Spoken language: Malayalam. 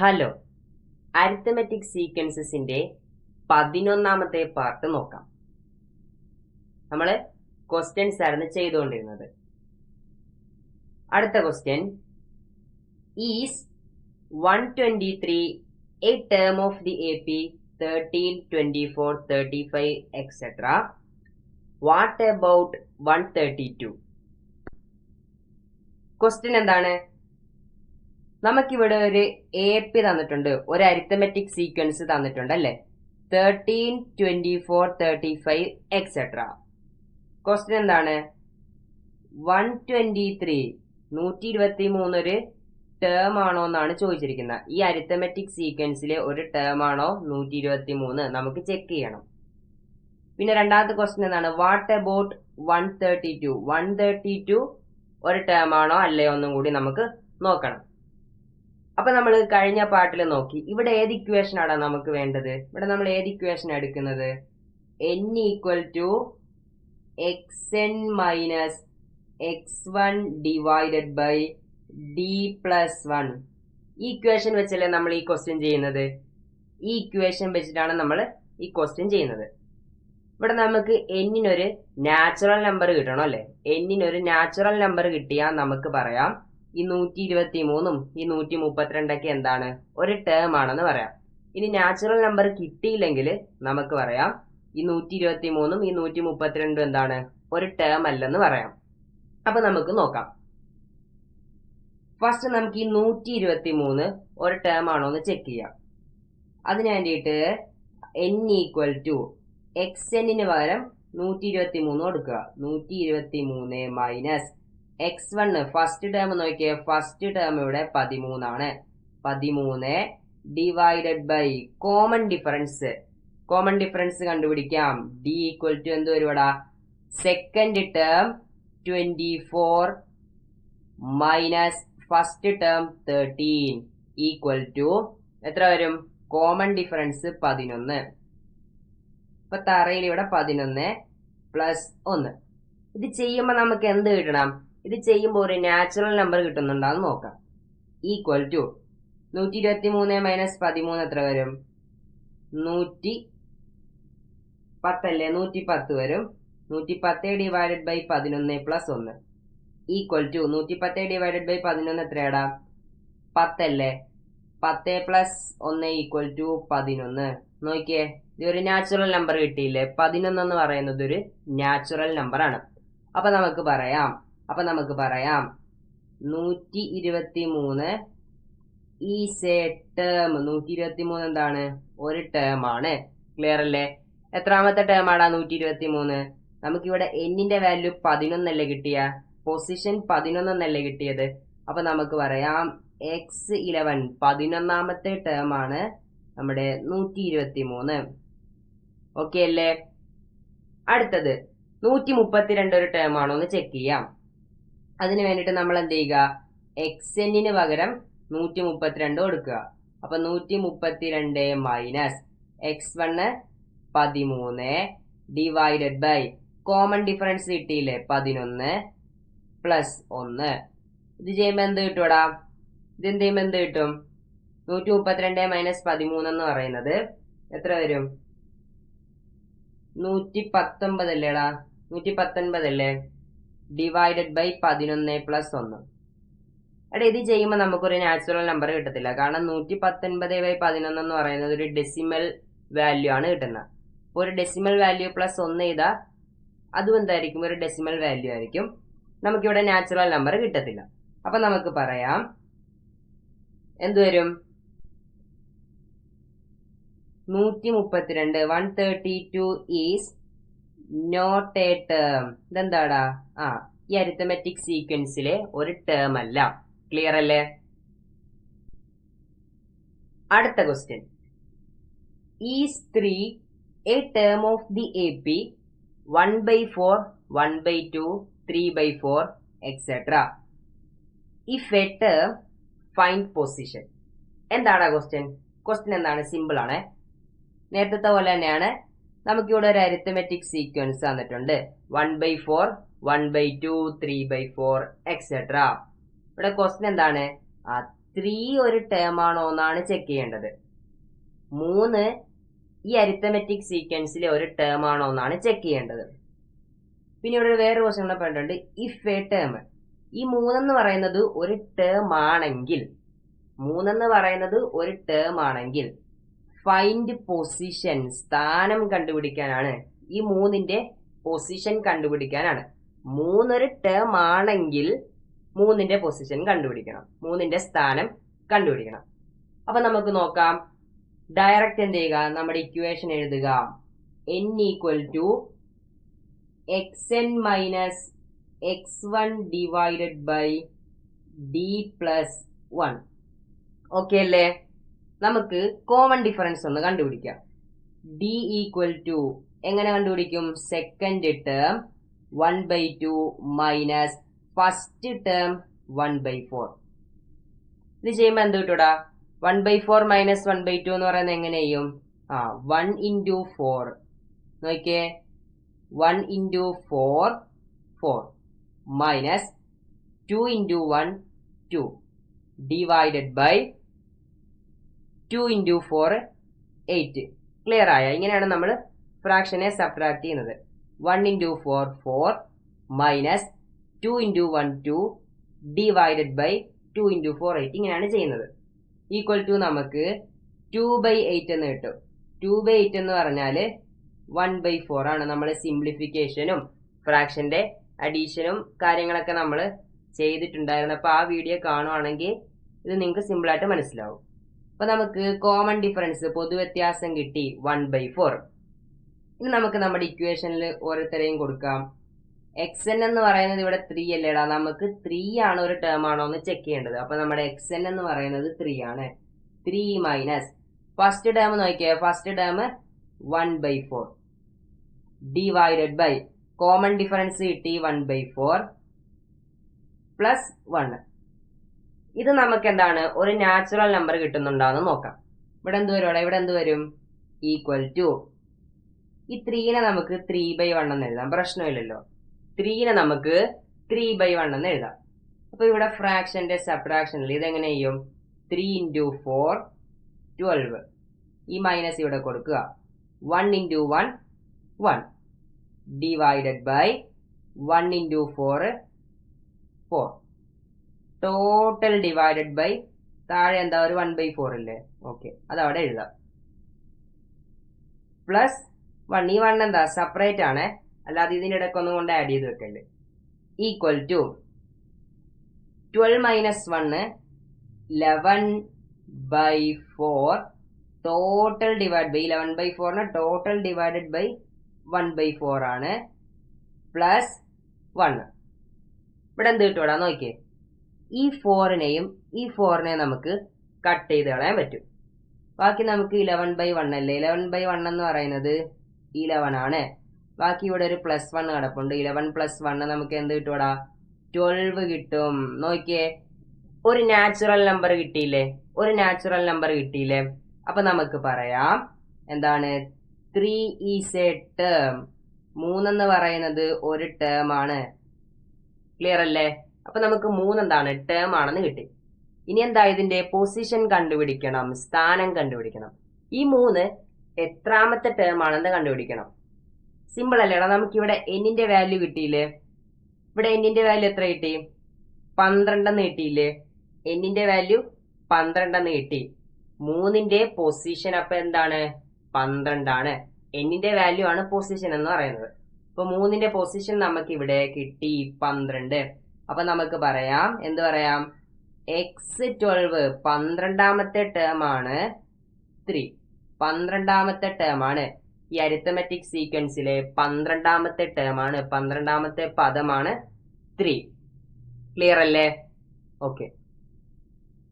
ഹലോ. അരിത്തമെറ്റിക് സീക്വൻസസിന്റെ പതിനൊന്നാമത്തെ പാർട്ട് നോക്കാം. നമ്മൾ ക്വസ്റ്റ്യൻസ് ആയിരുന്നു ചെയ്തുകൊണ്ടിരുന്നത് അടുത്ത question is one twenty three a term of the A P thirteen twenty four thirty five etcetera what about one thirty two question എന്താണ്? നമുക്കിവിടെ ഒരു എ പി തന്നിട്ടുണ്ട്. ഒരു അരിത്തമെറ്റിക് സീക്വൻസ് തന്നിട്ടുണ്ട് അല്ലേ? Thirteen twenty four thirty five etcetera question എന്താണ്? വൺ ട്വന്റി ത്രീ നൂറ്റി ഇരുപത്തി മൂന്നൊരു ടേം ആണോ എന്നാണ് ചോദിച്ചിരിക്കുന്നത്. ഈ അരിത്തമെറ്റിക് സീക്വൻസിലെ ഒരു ടേം ആണോ? നൂറ്റി ഇരുപത്തി മൂന്ന് നമുക്ക് ചെക്ക് ചെയ്യണം. പിന്നെ രണ്ടാമത്തെ ക്വസ്റ്റ്യൻ എന്താണ്? What about one thirty two one thirty two ഒരു ടേം ആണോ അല്ലയോ ഒന്നും കൂടി നമുക്ക് നോക്കണം. അപ്പൊ നമ്മൾ കഴിഞ്ഞ പാട്ടിൽ നോക്കി. ഇവിടെ ഏത് ഇക്വേഷൻ ആണ് നമുക്ക് വേണ്ടത്? ഇവിടെ നമ്മൾ ഏത് ഇക്വേഷൻ എടുക്കുന്നത്? N equal to x n minus x one divided by d plus one ഈ ഇക്വേഷൻ വെച്ചല്ലേ നമ്മൾ ഈ ക്വസ്റ്റ്യൻ ചെയ്യുന്നത്? ഈ ഇക്വേഷൻ വെച്ചിട്ടാണ് നമ്മൾ ഈ ക്വസ്റ്റ്യൻ ചെയ്യുന്നത്. ഇവിടെ നമുക്ക് എന്നിനൊരു നാച്ചുറൽ നമ്പർ കിട്ടണം അല്ലേ? എന്നിനൊരു നാച്ചുറൽ നമ്പർ കിട്ടിയാൽ നമുക്ക് പറയാം. ഈ നൂറ്റി ഇരുപത്തി മൂന്നും ഈ നൂറ്റി മുപ്പത്തിരണ്ടൊക്കെ എന്താണ്? ഒരു ടേം ആണെന്ന് പറയാം. ഇനി നാച്ചുറൽ നമ്പർ കിട്ടിയില്ലെങ്കിൽ നമുക്ക് പറയാം ഈ നൂറ്റി ഇരുപത്തി മൂന്നും ഈ നൂറ്റി മുപ്പത്തിരണ്ടും എന്താണ്? ഒരു ടേം അല്ലെന്ന് പറയാം. അപ്പൊ നമുക്ക് നോക്കാം. ഫസ്റ്റ് നമുക്ക് ഈ നൂറ്റി ഇരുപത്തി മൂന്ന് ഒരു ടേം ആണോ എന്ന് ചെക്ക് ചെയ്യാം. അതിന് വേണ്ടിയിട്ട് എൻ ഈക്വൽ ടു എക്സ് എന്നിന് പകരം നൂറ്റി ഇരുപത്തി മൂന്ന് കൊടുക്കുക. നൂറ്റി ഇരുപത്തി മൂന്ന് minus x one first term നോക്കിയേ ഫസ്റ്റ് ടേം ഇവിടെ പതിമൂന്നാണ്. പതിമൂന്ന് divided by common difference common difference കണ്ടുപിടിക്കാം. ഡി ഈക്വൽ ടു എന്ത് വരുവാടാ? Second term twenty four minus first term thirteen equal to എത്ര വരും? കോമൺ ഡിഫറൻസ് പതിനൊന്ന്. ഇപ്പൊ തറയിൽ ഇവിടെ പതിനൊന്ന് പ്ലസ് ഒന്ന്. ഇത് ചെയ്യുമ്പോൾ നമുക്ക് എന്ത് കിട്ടണം? ഇത് ചെയ്യുമ്പോൾ ഒരു നാച്ചുറൽ നമ്പർ കിട്ടുന്നുണ്ടോ? എന്ന് നോക്കാം. ഈക്വൽ ടു നൂറ്റി ഇരുപത്തി മൂന്ന് മൈനസ് പതിമൂന്ന് എത്ര വരും? നൂറ്റി പത്തല്ലേ നൂറ്റി പത്ത് വരും. നൂറ്റി പത്ത് ഡിവൈഡഡ് ബൈ പതിനൊന്ന് പ്ലസ് ഒന്ന്. ഈക്വൽ ടു നൂറ്റി പത്ത് ഡിവൈഡഡ് ബൈ പതിനൊന്ന് എത്രയാടാ? പത്തല്ലേ? പത്ത് പ്ലസ് ഒന്ന് ഈക്വൽ ടു പതിനൊന്ന്. നോക്കിയേ ഇതൊരു നാച്ചുറൽ നമ്പർ കിട്ടിയില്ലേ? പതിനൊന്ന് എന്ന് പറയുന്നത് ഒരു നാച്ചുറൽ നമ്പറാണ് അപ്പം നമുക്ക് പറയാം. അപ്പൊ നമുക്ക് പറയാം. നൂറ്റി ഇരുപത്തി മൂന്ന് ഈസ് എ ടേം നൂറ്റി ഇരുപത്തി മൂന്ന് എന്താണ്? ഒരു ടേം ആണ്. ക്ലിയർ അല്ലേ? എത്രാമത്തെ ടേം ആടാ നൂറ്റി ഇരുപത്തി മൂന്ന് നമുക്കിവിടെ എന്നിന്റെ വാല്യൂ പതിനൊന്നല്ലേ കിട്ടിയ? പൊസിഷൻ പതിനൊന്നല്ലേ കിട്ടിയത്? അപ്പൊ നമുക്ക് പറയാം. എക്സ് ഇലവൻ പതിനൊന്നാമത്തെ ടേം ആണ് നമ്മുടെ നൂറ്റി ഇരുപത്തി മൂന്ന് ഓക്കെ അല്ലേ? അടുത്തത് നൂറ്റി മുപ്പത്തിരണ്ട് ഒരു ടേം ആണോ? എന്ന് ചെക്ക് ചെയ്യാം. അതിന് വേണ്ടിയിട്ട് നമ്മൾ എന്ത് ചെയ്യുക എക്സ് എന്നിന് പകരം നൂറ്റി മുപ്പത്തിരണ്ട് കൊടുക്കുക. അപ്പൊ നൂറ്റി മുപ്പത്തിരണ്ട് മൈനസ് എക്സ് വണ് പതിമൂന്ന് ഡിവൈഡഡ് ബൈ കോമൺ ഡിഫറൻസ് കിട്ടിയില്ലേ? പതിനൊന്ന് പ്ലസ് ഒന്ന്. ഇത് ചെയ്യുമ്പോൾ എന്ത് കിട്ടൂടാ? ഇത് എന്ത് ചെയ്യുമ്പോൾ എന്ത് കിട്ടും? നൂറ്റി മുപ്പത്തിരണ്ട് മൈനസ് പതിമൂന്ന് എന്ന് പറയുന്നത് എത്ര വരും? നൂറ്റി പത്തൊമ്പതല്ലേടാ നൂറ്റി പത്തൊൻപതല്ലേ ഡിവൈഡഡ് ബൈ പതിനൊന്ന് പ്ലസ് ഒന്ന്. അവിടെ ഇത് ചെയ്യുമ്പോൾ നമുക്കൊരു നാച്ചുറൽ നമ്പർ കിട്ടത്തില്ല. കാരണം നൂറ്റി പത്തൊൻപത് ബൈ പതിനൊന്ന് എന്ന് പറയുന്നത് ഒരു ഡെസിമൽ വാല്യൂ ആണ് കിട്ടുന്നത്. അപ്പോൾ ഒരു ഡെസിമൽ വാല്യൂ പ്ലസ് ഒന്ന് ചെയ്താൽ അതും എന്തായിരിക്കും? ഒരു ഡെസിമൽ വാല്യൂ ആയിരിക്കും. നമുക്കിവിടെ നാച്ചുറൽ നമ്പർ കിട്ടത്തില്ല. അപ്പൊ നമുക്ക് പറയാം. എന്തുവരും നൂറ്റി മുപ്പത്തിരണ്ട് one thirty two is not a term ഇതെന്താടാ? ആ ഈ അരിത്തമെറ്റിക് സീക്വൻസിലെ ഒരു ടേം അല്ല. ക്ലിയർ അല്ലേ? അടുത്ത ക്വസ്റ്റ്യൻ ഈ three a term of the A P one by four one by two three by four etcetera if a term find position എന്താണ് ക്വസ്റ്റ്യൻ ക്വസ്റ്റ്യൻ എന്താണ്? സിമ്പിൾ ആണ്. നേരത്തെ പോലെ തന്നെയാണ് നമുക്കിവിടെ ഒരു അരിത്തമെറ്റിക് സീക്വൻസ് തന്നിട്ടുണ്ട്. One by four one by two three by four etcetera ഇവിടെ ക്വസ്റ്റ്യൻ എന്താണ്? ആ ത്രീ ഒരു ടേം ആണോ എന്നാണ് ചെക്ക് ചെയ്യേണ്ടത്. മൂന്ന് ഈ അരിത്തമെറ്റിക് സീക്വൻസിലെ ഒരു ടേം ആണോ എന്നാണ് ചെക്ക് ചെയ്യേണ്ടത്. പിന്നെ ഇവിടെ വേറെ ക്വസ്റ്റൻ കൂടെ പറഞ്ഞിട്ടുണ്ട്. ഇഫ് എ ടേം ഈ മൂന്നെന്ന് പറയുന്നത് ഒരു ടേം ആണെങ്കിൽ മൂന്നെന്ന് പറയുന്നത് ഒരു ടേം ആണെങ്കിൽ ഫൈൻഡ് പൊസിഷൻ സ്ഥാനം കണ്ടുപിടിക്കാനാണ്. ഈ മൂന്നിന്റെ പൊസിഷൻ കണ്ടുപിടിക്കാനാണ്. മൂന്നൊരു ടേം ആണെങ്കിൽ മൂന്നിന്റെ പൊസിഷൻ കണ്ടുപിടിക്കണം. മൂന്നിന്റെ സ്ഥാനം കണ്ടുപിടിക്കണം. അപ്പൊ നമുക്ക് നോക്കാം. ഡയറക്റ്റ് എന്ത് ചെയ്യുക? നമ്മുടെ ഇക്വേഷൻ എഴുതുക. N equal to x n minus x one divided by d plus one okay അല്ലേ? നമുക്ക് കോമൺ ഡിഫറൻസ് ഒന്ന് കണ്ടുപിടിക്കാം. ഡി ഈക്വൽ ടു എങ്ങനെ കണ്ടുപിടിക്കും? Second term one by two minus first term one by four ഇത് ചെയ്യുമ്പോൾ എന്ത് കിട്ടൂടാ? One by four minus one by two എന്ന് പറയുന്നത് എങ്ങനെ ചെയ്യും? ആ വൺ ഇന്റു ഫോർ നോക്കിയേ. One into four four minus two into one two divided by two into four eight clear ആയ? ഇങ്ങനെയാണ് നമ്മൾ ഫ്രാക്ഷനെ സബ്ട്രാക്ട് ചെയ്യുന്നത്. One into four four minus two into one two divided by two into four eight ഇങ്ങനെയാണ് ചെയ്യുന്നത്. ഈക്വൽ ടു നമുക്ക് ടു ബൈ എയ്റ്റ് എന്ന് കിട്ടും. ടു ബൈ എയ്റ്റ് എന്ന് പറഞ്ഞാൽ വൺ ബൈ ഫോർ ആണ് നമ്മൾ സിംപ്ലിഫിക്കേഷനും ഫ്രാക്ഷന്റെ അഡീഷനും കാര്യങ്ങളൊക്കെ നമ്മൾ ചെയ്തിട്ടുണ്ടായിരുന്നു. അപ്പോൾ ആ വീഡിയോ കാണുവാണെങ്കിൽ ഇത് നിങ്ങൾക്ക് സിമ്പിളായിട്ട് മനസ്സിലാവും. അപ്പോൾ നമുക്ക് കോമൺ ഡിഫറൻസ് പൊതുവ്യത്യാസം കിട്ടി വൺ ബൈ ഫോർ ഇനി നമുക്ക് നമ്മുടെ ഇക്വേഷനിൽ ഓരോരുത്തരെയും കൊടുക്കാം. എക്സ് എൻ എന്ന് പറയുന്നത് ഇവിടെ ത്രീ അല്ലേടാ നമുക്ക് ത്രീ ആണ് ഒരു ടേം ആണോ എന്ന് ചെക്ക് ചെയ്യേണ്ടത്. അപ്പൊ നമ്മുടെ എക്സ് എൻ എന്ന് പറയുന്നത് ത്രീ ആണ്. ത്രീ മൈനസ് ഫസ്റ്റ് ടേം നോക്കിയേ first term one by four divided by common difference കിട്ടി one by four plus one ഇത് നമുക്ക് എന്താണ് ഒരു നാച്ചുറൽ നമ്പർ കിട്ടുന്നുണ്ടാന്ന് നോക്കാം. ഇവിടെ എന്ത് വരും? ഇവിടെ എന്ത് വരും? ഈക്വൽ ടു ഈ ത്രീനെ നമുക്ക് ത്രീ ബൈ വൺ എന്ന് എഴുതാം. പ്രശ്നമില്ലല്ലോ. ത്രീനെ നമുക്ക് ത്രീ ബൈ വൺ എന്ന് എഴുതാം. അപ്പൊ ഇവിടെ ഫ്രാക്ഷന്റെ സബ്ട്രാക്ഷനിൽ ഇതെങ്ങനെ ചെയ്യും? ത്രീ ഇന്റു ഫോർ ട്വൽവ് ഈ മൈനസ് ഇവിടെ കൊടുക്കുക. One into one one divided by one into four four total divided by താഴെ എന്താ ഒരു വൺ ബൈ ഫോർ അല്ലേ ഓക്കെ അവിടെ എഴുതാം. പ്ലസ് വൺ ഈ വൺ എന്താ? സെപ്പറേറ്റ് ആണ്. അല്ലാതെ ഇതിന്റെ ഇടയ്ക്ക് ഒന്നും കൊണ്ട് ആഡ് ചെയ്ത് വെക്കണ്ട് equal to twelve minus one eleven by four total divide by eleven by ഫോറിന് total divided by one by four ആണ്. പ്ലസ് വൺ ഇവിടെ എന്ത് കിട്ടും നോക്കിയേ. ഈ ഫോറിനെയും ഈ ഫോറിനെ നമുക്ക് കട്ട് ചെയ്ത് കളയാൻ പറ്റും. ബാക്കി നമുക്ക് ഇലവൻ ബൈ വൺ അല്ലേ? ഇലവൻ ബൈ വൺ എന്ന് പറയുന്നത് ഇലവൻ ആണ്. ബാക്കി ഇവിടെ ഒരു പ്ലസ് വൺ കിടപ്പുണ്ട്. ഇലവൻ പ്ലസ് വൺ നമുക്ക് എന്ത് കിട്ടൂടാ? ട്വൽവ് കിട്ടും. നോക്കിയേ. ഒരു നാച്ചുറൽ നമ്പർ കിട്ടിയില്ലേ? ഒരു നാച്ചുറൽ നമ്പർ കിട്ടിയില്ലേ? അപ്പൊ നമുക്ക് പറയാം. എന്താണ്? ത്രീ ഈസ് എ ടേം മൂന്നെന്ന് പറയുന്നത് ഒരു ടേം ആണ്. ക്ലിയർ അല്ലേ? അപ്പൊ നമുക്ക് മൂന്നെന്താണ്? ടേം ആണെന്ന് കിട്ടി. ഇനി എന്താ ഇതിന്റെ പൊസിഷൻ കണ്ടുപിടിക്കണം? സ്ഥാനം കണ്ടുപിടിക്കണം. ഈ മൂന്ന് എത്രാമത്തെ ടേം ആണെന്ന് കണ്ടുപിടിക്കണം. സിമ്പിൾ അല്ലേടാ നമുക്ക് ഇവിടെ എന്നിന്റെ വാല്യൂ കിട്ടിയില്ലേ? ഇവിടെ എന്നിന്റെ വാല്യൂ എത്ര കിട്ടി? പന്ത്രണ്ടെന്ന് കിട്ടിയില്ലേ? എന്നിന്റെ വാല്യൂ പന്ത്രണ്ടെന്ന് കിട്ടി. മൂന്നിന്റെ പൊസിഷൻ അപ്പൊ എന്താണ്? പന്ത്രണ്ടാണ്. എന്നിന്റെ വാല്യൂ ആണ് പൊസിഷൻ എന്ന് പറയുന്നത്. അപ്പൊ മൂന്നിന്റെ പൊസിഷൻ നമുക്ക് ഇവിടെ കിട്ടി പന്ത്രണ്ട്. അപ്പൊ നമുക്ക് പറയാം. എന്ത് പറയാം? എക്സ് ട്വൽവ് പന്ത്രണ്ടാമത്തെ ടേം ആണ് ത്രീ പന്ത്രണ്ടാമത്തെ ടേം ആണ്. ഈ അരിത്തമെറ്റിക് സീക്വൻസിലെ പന്ത്രണ്ടാമത്തെ ടേം ആണ്. പന്ത്രണ്ടാമത്തെ പദമാണ് ത്രീ ക്ലിയർ അല്ലേ? ഓക്കെ